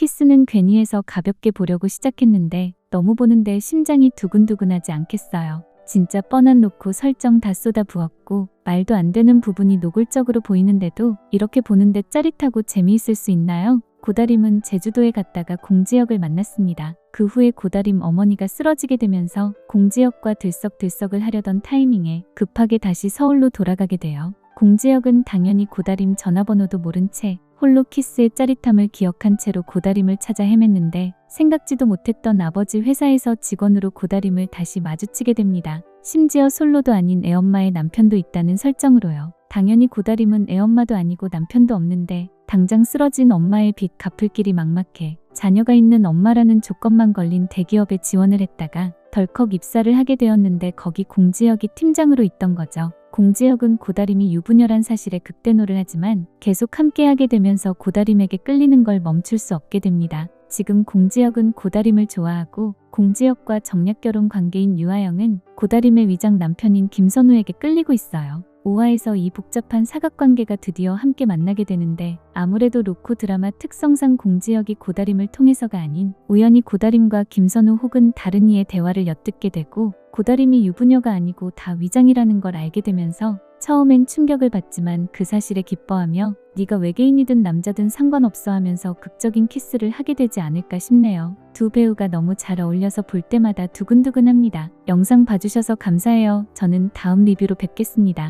키스는 괜히 해서 가볍게 보려고 시작했는데 너무 보는데 심장이 두근두근하지 않겠어요. 진짜 뻔한 놓고 설정 다 쏟아 부었고 말도 안 되는 부분이 노골적으로 보이는데도 이렇게 보는데 짜릿하고 재미있을 수 있나요? 고다림은 제주도에 갔다가 공지혁을 만났습니다. 그 후에 고다림 어머니가 쓰러지게 되면서 공지혁과 들썩들썩을 하려던 타이밍에 급하게 다시 서울로 돌아가게 돼요. 공지혁은 당연히 고다림 전화번호도 모른 채 홀로 키스의 짜릿함을 기억한 채로 고다림을 찾아 헤맸는데 생각지도 못했던 아버지 회사에서 직원으로 고다림을 다시 마주치게 됩니다. 심지어 솔로도 아닌 애엄마의 남편도 있다는 설정으로요. 당연히 고다림은 애엄마도 아니고 남편도 없는데 당장 쓰러진 엄마의 빚 갚을 길이 막막해 자녀가 있는 엄마라는 조건만 걸린 대기업에 지원을 했다가 덜컥 입사를 하게 되었는데 거기 공지혁이 팀장으로 있던 거죠. 공지혁은 고다림이 유부녀란 사실에 극대노를 하지만 계속 함께하게 되면서 고다림에게 끌리는 걸 멈출 수 없게 됩니다. 지금 공지혁은 고다림을 좋아하고 공지혁과 정략 결혼 관계인 유아영은 고다림의 위장 남편인 김선우에게 끌리고 있어요. 5화에서 이 복잡한 사각관계가 드디어 함께 만나게 되는데 아무래도 로코 드라마 특성상 공지혁이 고다림을 통해서가 아닌 우연히 고다림과 김선우 혹은 다른 이의 대화를 엿듣게 되고 고다림이 유부녀가 아니고 다 위장이라는 걸 알게 되면서 처음엔 충격을 받지만 그 사실에 기뻐하며 네가 외계인이든 남자든 상관없어 하면서 극적인 키스를 하게 되지 않을까 싶네요. 두 배우가 너무 잘 어울려서 볼 때마다 두근두근합니다. 영상 봐주셔서 감사해요. 저는 다음 리뷰로 뵙겠습니다.